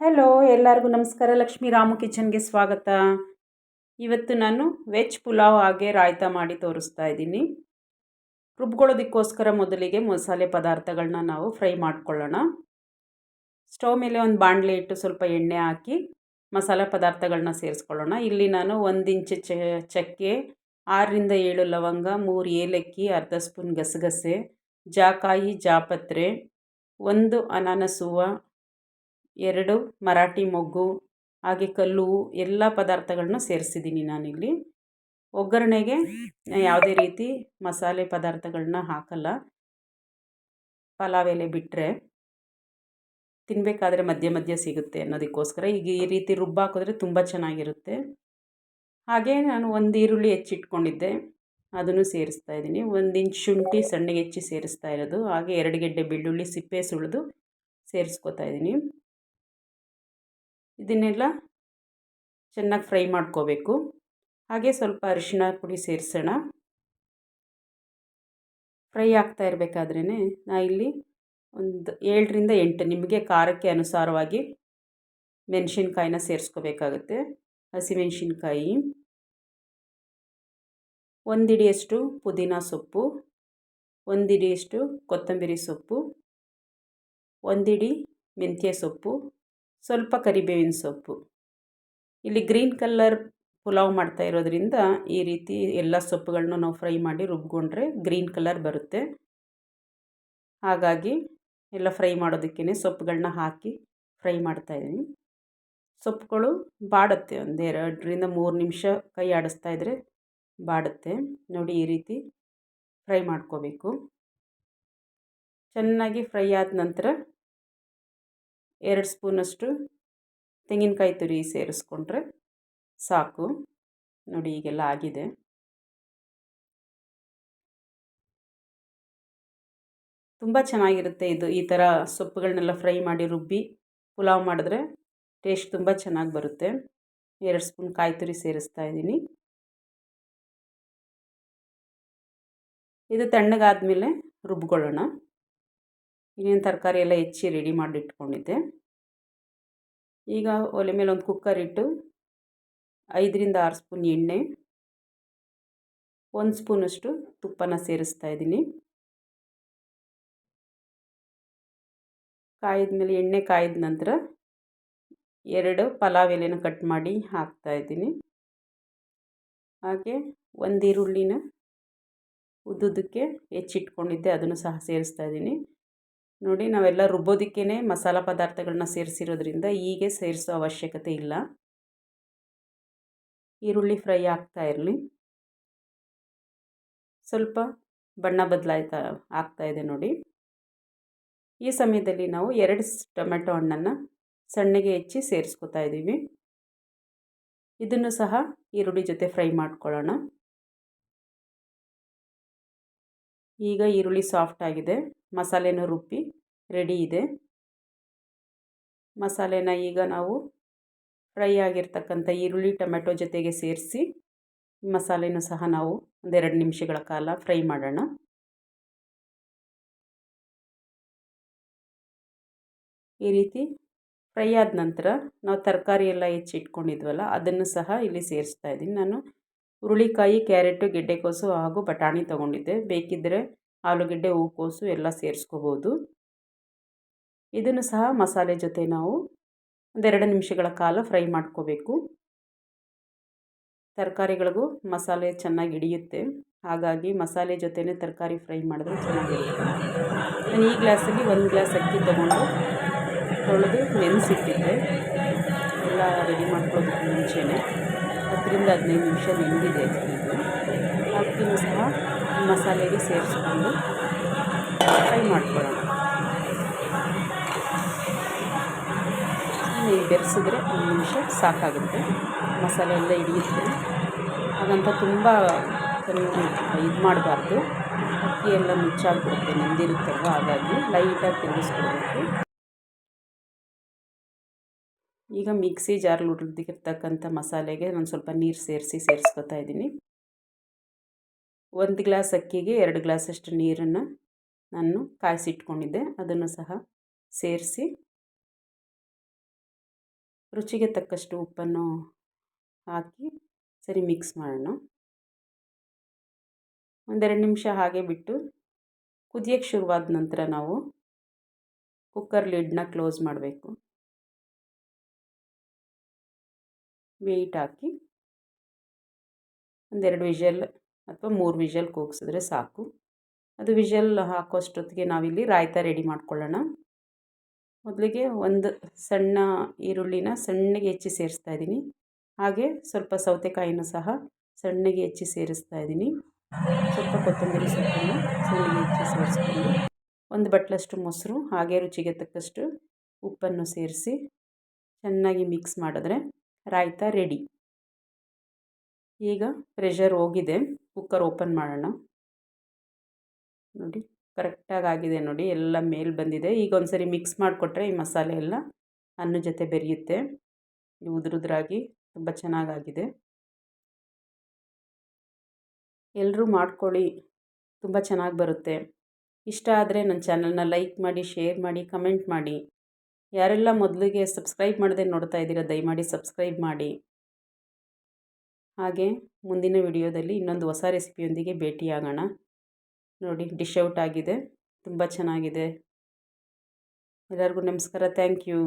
Hello ಎಲ್ಲರಿಗೂ ನಮಸ್ಕಾರ. ಲಕ್ಷ್ಮಿ ರಾಮು ಕಿಚನ್ಗೆ ಸ್ವಾಗತ. ಇವತ್ತು ನಾನು ವೆಜ್ ಪುಲಾವ್ ಹಾಗೆ ರಾಯ್ತ ಮಾಡಿ ತೋರಿಸ್ತಾ ಇದ್ದೀನಿ. ರುಬ್ಕೊಳ್ಳೋದಕ್ಕೋಸ್ಕರ ಮೊದಲಿಗೆ ಮಸಾಲೆ ಪದಾರ್ಥಗಳನ್ನ ನಾವು ಫ್ರೈ ಮಾಡ್ಕೊಳ್ಳೋಣ. ಸ್ಟವ್ ಮೇಲೆ ಒಂದು ಬಾಣಲೆ ಇಟ್ಟು ಸ್ವಲ್ಪ ಎಣ್ಣೆ ಹಾಕಿ ಮಸಾಲೆ ಪದಾರ್ಥಗಳನ್ನ ಸೇರಿಸ್ಕೊಳ್ಳೋಣ. ಇಲ್ಲಿ ನಾನು ಒಂದು ಇಂಚು ಚಕ್ಕೆ, ಆರರಿಂದ ಏಳು ಲವಂಗ, ಮೂರು ಏಲಕ್ಕಿ, ಅರ್ಧ ಸ್ಪೂನ್ ಗಸಗಸೆ, ಜಾಕಾಯಿ, ಜಾಪತ್ರೆ, ಒಂದು ಅನಾನಸುವ ಎರಡು, ಮರಾಠಿ ಮೊಗ್ಗು, ಹಾಗೆ ಕಲ್ಲು, ಎಲ್ಲ ಪದಾರ್ಥಗಳನ್ನು ಸೇರಿಸಿದ್ದೀನಿ ನಾನಿಲ್ಲಿ. ಒಗ್ಗರಣೆಗೆ ಯಾವುದೇ ರೀತಿ ಮಸಾಲೆ ಪದಾರ್ಥಗಳನ್ನ ಹಾಕಲ್ಲ. ಪಲಾವ್ ಎಲೆ ಬಿಟ್ಟರೆ ತಿನ್ನಬೇಕಾದ್ರೆ ಮಧ್ಯ ಮಧ್ಯ ಸಿಗುತ್ತೆ ಅನ್ನೋದಕ್ಕೋಸ್ಕರ. ಈಗ ಈ ರೀತಿ ರುಬ್ಬಾಕಿದ್ರೆ ತುಂಬ ಚೆನ್ನಾಗಿರುತ್ತೆ. ಹಾಗೆ ನಾನು ಒಂದು ಈರುಳ್ಳಿ ಹೆಚ್ಚಿಟ್ಕೊಂಡಿದ್ದೆ. ಅದನ್ನು ಸೇರಿಸ್ತಾ ಇದ್ದೀನಿ. ಒಂದು ಇಂಚ್ ಶುಂಠಿ ಸಣ್ಣಗೆ ಹೆಚ್ಚಿ ಸೇರಿಸ್ತಾ ಇರೋದು. ಹಾಗೆ ಎರಡು ಗೆಡ್ಡೆ ಬೆಳ್ಳುಳ್ಳಿ ಸಿಪ್ಪೆ ಸುಳಿದು ಸೇರಿಸ್ಕೊತಾ ಇದ್ದೀನಿ. ಇದನ್ನೆಲ್ಲ ಚೆನ್ನಾಗಿ ಫ್ರೈ ಮಾಡ್ಕೋಬೇಕು. ಹಾಗೆ ಸ್ವಲ್ಪ ಅರಿಶಿಣ ಪುಡಿ ಸೇರಿಸೋಣ. ಫ್ರೈ ಆಗ್ತಾ ಇರಬೇಕಾದ್ರೇ ನಾ ಇಲ್ಲಿ ಒಂದು ಏಳರಿಂದ ಎಂಟು ನಿಮಗೆ ಖಾರಕ್ಕೆ ಅನುಸಾರವಾಗಿ ಮೆಣಸಿನ್ಕಾಯಿನ ಸೇರಿಸ್ಕೋಬೇಕಾಗುತ್ತೆ. ಹಸಿಮೆಣಸಿನ್ಕಾಯಿ. ಒಂದಿಡಿಯಷ್ಟು ಪುದೀನ ಸೊಪ್ಪು. ಒಂದಿಡಿಯಷ್ಟು ಕೊತ್ತಂಬರಿ ಸೊಪ್ಪು. ಒಂದಿಡಿ ಮೆಂತ್ಯ ಸೊಪ್ಪು. ಸ್ವಲ್ಪ ಕರಿಬೇವಿನ ಸೊಪ್ಪು. ಇಲ್ಲಿ ಗ್ರೀನ್ ಕಲ್ಲರ್ ಪುಲಾವ್ ಮಾಡ್ತಾ ಇರೋದ್ರಿಂದ ಈ ರೀತಿ ಎಲ್ಲ ಸೊಪ್ಪುಗಳನ್ನು ನಾವು ಫ್ರೈ ಮಾಡಿ ರುಬ್ಕೊಂಡ್ರೆ ಗ್ರೀನ್ ಕಲರ್ ಬರುತ್ತೆ. ಹಾಗಾಗಿ ಎಲ್ಲ ಫ್ರೈ ಮಾಡೋದಕ್ಕೇ ಸೊಪ್ಪುಗಳನ್ನ ಹಾಕಿ ಫ್ರೈ ಮಾಡ್ತಾಯಿದ್ದೀನಿ ಸೊಪ್ಪುಗಳು ಬಾಡುತ್ತೆ ಒಂದು ಎರಡರಿಂದ ಮೂರು ನಿಮಿಷ ಕೈ ಆಡಿಸ್ತಾ ಇದ್ದರೆ ಬಾಡುತ್ತೆ. ನೋಡಿ ಈ ರೀತಿ ಫ್ರೈ ಮಾಡ್ಕೋಬೇಕು. ಚೆನ್ನಾಗಿ ಫ್ರೈ ಆದ ನಂತರ ಎರಡು ಸ್ಪೂನಷ್ಟು ತೆಂಗಿನಕಾಯಿ ತುರಿ ಸೇರಿಸ್ಕೊಂಡ್ರೆ ಸಾಕು. ನೋಡಿ, ಈಗೆಲ್ಲ ಆಗಿದೆ. ತುಂಬ ಚೆನ್ನಾಗಿರುತ್ತೆ ಇದು. ಈ ಥರ ಸೊಪ್ಪುಗಳನ್ನೆಲ್ಲ ಫ್ರೈ ಮಾಡಿ ರುಬ್ಬಿ ಪುಲಾವ್ ಮಾಡಿದ್ರೆ ಟೇಸ್ಟ್ ತುಂಬ ಚೆನ್ನಾಗಿ ಬರುತ್ತೆ. ಎರಡು ಸ್ಪೂನ್ ಕಾಯಿ ತುರಿ ಸೇರಿಸ್ತಾ ಇದ್ದೀನಿ. ಇದು ತಣ್ಣಗಾದಮೇಲೆ ರುಬ್ಕೊಳ್ಳೋಣ. ಇನ್ನೇನು ತರಕಾರಿ ಎಲ್ಲ ಹೆಚ್ಚಿ ರೆಡಿ ಮಾಡಿ ಇಟ್ಕೊಂಡಿದ್ದೆ ಈಗ ಒಲೆ ಮೇಲೆ ಒಂದು ಕುಕ್ಕರ್ ಇಟ್ಟು ಐದರಿಂದ ಆರು ಸ್ಪೂನ್ ಎಣ್ಣೆ, ಒಂದು ಸ್ಪೂನಷ್ಟು ತುಪ್ಪನ ಸೇರಿಸ್ತಾ ಇದ್ದೀನಿ. ಕಾಯಿದ ಮೇಲೆ ಎಣ್ಣೆ ಕಾಯ್ದ ನಂತರ ಎರಡು ಪಲಾವ್ ಎಲೆನ ಕಟ್ ಮಾಡಿ ಹಾಕ್ತಾ ಇದ್ದೀನಿ. ಹಾಗೆ ಒಂದು ಈರುಳ್ಳಿನ ಉದ್ದುದಕ್ಕೆ ಹೆಚ್ಚಿಟ್ಕೊಂಡಿದ್ದೆ, ಅದನ್ನು ಸಹ ಸೇರಿಸ್ತಾ ಇದ್ದೀನಿ. ನೋಡಿ, ನಾವೆಲ್ಲ ರುಬ್ಬೋದಕ್ಕೇ ಮಸಾಲ ಪದಾರ್ಥಗಳನ್ನ ಸೇರಿಸಿರೋದ್ರಿಂದ ಹೀಗೆ ಸೇರಿಸೋ ಅವಶ್ಯಕತೆ ಇಲ್ಲ. ಈರುಳ್ಳಿ ಫ್ರೈ ಆಗ್ತಾ ಇರಲಿ. ಸ್ವಲ್ಪ ಬಣ್ಣ ಬದಲಾಯ್ತಾ, ಆಗ್ತಾ ಇದೆ ನೋಡಿ. ಈ ಸಮಯದಲ್ಲಿ ನಾವು ಎರಡು ಟೊಮೆಟೊ ಹಣ್ಣನ್ನು ಸಣ್ಣಗೆ ಹೆಚ್ಚಿ ಸೇರಿಸ್ಕೊತಾ ಇದ್ದೀವಿ. ಇದನ್ನು ಸಹ ಈರುಳ್ಳಿ ಜೊತೆ ಫ್ರೈ ಮಾಡ್ಕೊಳ್ಳೋಣ. ಈಗ ಈರುಳ್ಳಿ ಸಾಫ್ಟ್ ಆಗಿದೆ. ಮಸಾಲೆನೂ ರುಬ್ಬಿ ರೆಡಿ ಇದೆ. ಮಸಾಲೆನ ಈಗ ನಾವು ಫ್ರೈ ಆಗಿರ್ತಕ್ಕಂಥ ಈರುಳ್ಳಿ ಟೊಮೆಟೊ ಜೊತೆಗೆ ಸೇರಿಸಿ, ಮಸಾಲೆನೂ ಸಹ ನಾವು ಒಂದೆರಡು ನಿಮಿಷಗಳ ಕಾಲ ಫ್ರೈ ಮಾಡೋಣ. ಈ ರೀತಿ ಫ್ರೈ ಆದ ನಂತರ ನಾವು ತರಕಾರಿ ಎಲ್ಲ ಹೆಚ್ಚಿಟ್ಕೊಂಡಿದ್ವಲ್ಲ, ಅದನ್ನು ಸಹ ಇಲ್ಲಿ ಸೇರಿಸ್ತಾ ಇದ್ದೀನಿ. ನಾನು ಹುರುಳಿಕಾಯಿ, ಕ್ಯಾರೆಟು ಗೆಡ್ಡೆಕೋಸು ಹಾಗೂ ಬಟಾಣಿ ತೊಗೊಂಡಿದ್ದೆ. ಬೇಕಿದ್ದರೆ ಆಲೂಗೆಡ್ಡೆ ಹೂಕೋಸು ಎಲ್ಲ ಸೇರಿಸ್ಕೋಬೋದು. ಇದನ್ನು ಸಹ ಮಸಾಲೆ ಜೊತೆ ನಾವು ಒಂದೆರಡು ನಿಮಿಷಗಳ ಕಾಲ ಫ್ರೈ ಮಾಡ್ಕೋಬೇಕು. ತರಕಾರಿಗಳಿಗೂ ಮಸಾಲೆ ಚೆನ್ನಾಗಿ ಹಿಡಿಯುತ್ತೆ. ಹಾಗಾಗಿ ಮಸಾಲೆ ಜೊತೆನೇ ತರಕಾರಿ ಫ್ರೈ ಮಾಡಿದ್ರೆ ಚೆನ್ನಾಗಿರುತ್ತೆ. ನಾನು ಈ ಗ್ಲಾಸಲ್ಲಿ ಒಂದು ಗ್ಲಾಸ್ ಅಕ್ಕಿ ತೊಗೊಂಡು ತೊಳೆದು ನೆನೆಸಿಟ್ಟಿದ್ದೆ. ಎಲ್ಲ ರೆಡಿ ಮಾಡ್ಕೊಳ್ಳೋದಕ್ಕೆ ಮುಂಚೆನೇ. ಹತ್ತರಿಂದ ಹದಿನೈದು ನಿಮಿಷ ನೆಂದಿದೆ ಇದು. ಅಕ್ಕಿನೂ ಸಹ. ಮಸಾಲೆಗೆ ಸೇರಿಸ್ಕೊಂಡು ಫ್ರೈ ಮಾಡ್ಕೊಳ್ಳೋಣ. ನೀವು ಬೆರೆಸಿದ್ರೆ ಒಂದು ನಿಮಿಷ ಸಾಕಾಗುತ್ತೆ. ಮಸಾಲೆ ಎಲ್ಲ ಹಿಡಿಯುತ್ತೆ. ಹಾಗಂತ ತುಂಬ ಇದು ಮಾಡಬಾರ್ದು. ಅಕ್ಕಿ ಎಲ್ಲ ಮುಚ್ಚಾಗ್ಬಿಡುತ್ತೆ, ನೆಂದಿರುತ್ತಲ್ವ? ಹಾಗಾಗಿ ಲೈಟಾಗಿ ತಿರುಗಿಸ್ಕೊಡ್ಬೇಕು. ಈಗ ಮಿಕ್ಸಿ ಜಾರ್ಲು ಹುರಿದಿರ್ತಕ್ಕಂಥ ಮಸಾಲೆಗೆ ನಾನು ಸ್ವಲ್ಪ ನೀರು ಸೇರಿಸಿ ಸೇರಿಸ್ಕೊತಾ ಇದ್ದೀನಿ. ಒಂದು ಗ್ಲಾಸ್ ಅಕ್ಕಿಗೆ ಎರಡು ಗ್ಲಾಸಷ್ಟು ನೀರನ್ನು ನಾನು ಕಾಯಿಸಿಟ್ಕೊಂಡಿದ್ದೆ. ಅದನ್ನು ಸಹ ಸೇರಿಸಿ ರುಚಿಗೆ ತಕ್ಕಷ್ಟು ಉಪ್ಪನ್ನು ಹಾಕಿ ಸರಿ ಮಿಕ್ಸ್ ಮಾಡೋಣ. ಒಂದೆರಡು ನಿಮಿಷ ಹಾಗೆ ಬಿಟ್ಟು ಕುದಿಯೋಕ್ಕೆ ಶುರುವಾದ ನಂತರ ನಾವು ಕುಕ್ಕರ್ ಲಿಡ್ನ ಕ್ಲೋಸ್ ಮಾಡಬೇಕು. ವೆಯ್ಟ್ ಹಾಕಿ ಒಂದೆರಡು ವಿಷಲ್ ಅಥವಾ ಮೂರು ವಿಷಲ್ ಕೂಗಿಸಿದ್ರೆ ಸಾಕು. ಅದು ವಿಷಲ್ ಹಾಕೋಷ್ಟೊತ್ತಿಗೆ ನಾವಿಲ್ಲಿ ರಾಯ್ತ ರೆಡಿ ಮಾಡ್ಕೊಳ್ಳೋಣ. ಮೊದಲಿಗೆ ಒಂದು ಸಣ್ಣ ಈರುಳ್ಳಿನ ಸಣ್ಣಗೆ ಹೆಚ್ಚಿ ಸೇರಿಸ್ತಾ ಇದ್ದೀನಿ. ಹಾಗೆ ಸ್ವಲ್ಪ ಸೌತೆಕಾಯಿನೂ ಸಹ ಸಣ್ಣಗೆ ಹೆಚ್ಚಿ ಸೇರಿಸ್ತಾ ಇದ್ದೀನಿ. ಸ್ವಲ್ಪ ಕೊತ್ತಂಬರಿ ಸೊಪ್ಪನ್ನು ಸಣ್ಣಗೆ ಹೆಚ್ಚಿ ಸೇರಿಸ್ಕೊಂಡು ಒಂದು ಬಟ್ಲಷ್ಟು ಮೊಸರು ಹಾಗೆ ರುಚಿಗೆ ತಕ್ಕಷ್ಟು ಉಪ್ಪನ್ನು ಸೇರಿಸಿ ಚೆನ್ನಾಗಿ ಮಿಕ್ಸ್ ಮಾಡಿದ್ರೆ ರಾಯ್ತ ರೆಡಿ. ಈಗ ಪ್ರೆಷರ್ ಹೋಗಿದೆ. ಕುಕ್ಕರ್ ಓಪನ್ ಮಾಡೋಣ. ನೋಡಿ ಕರೆಕ್ಟಾಗಿ ಆಗಿದೆ ನೋಡಿ. ಎಲ್ಲ ಮೇಲೆ ಬಂದಿದೆ. ಈಗ ಒಂದು ಸರಿ ಮಿಕ್ಸ್ ಮಾಡಿಕೊಟ್ರೆ ಈ ಮಸಾಲೆ ಎಲ್ಲ ಅನ್ನ ಜೊತೆ ಬೆರೆಯುತ್ತೆ. ಉದುರುದ್ರಾಗಿ ತುಂಬ ಚೆನ್ನಾಗಾಗಿದೆ ಎಲ್ಲರೂ ಮಾಡ್ಕೊಳ್ಳಿ. ತುಂಬ ಚೆನ್ನಾಗಿ ಬರುತ್ತೆ. ಇಷ್ಟ ಆದರೆ ನನ್ನ ಚಾನಲ್ನ ಲೈಕ್ ಮಾಡಿ ಶೇರ್ ಮಾಡಿ ಕಮೆಂಟ್ ಮಾಡಿ. ಯಾರೆಲ್ಲ ಮೊದಲಿಗೆ ಸಬ್ಸ್ಕ್ರೈಬ್ ಮಾಡದೆ ನೋಡ್ತಾ ಇದ್ದೀರಾ, ದಯಮಾಡಿ ಸಬ್ಸ್ಕ್ರೈಬ್ ಮಾಡಿ. ಹಾಗೆ ಮುಂದಿನ ವಿಡಿಯೋದಲ್ಲಿ ಇನ್ನೊಂದು ಹೊಸ ರೆಸಿಪಿಯೊಂದಿಗೆ ಭೇಟಿಯಾಗೋಣ. ನೋಡಿ ಡಿಶ್ ಔಟ್ ಆಗಿದೆ. ತುಂಬ ಚೆನ್ನಾಗಿದೆ. ಎಲ್ಲರಿಗೂ ನಮಸ್ಕಾರ. Thank you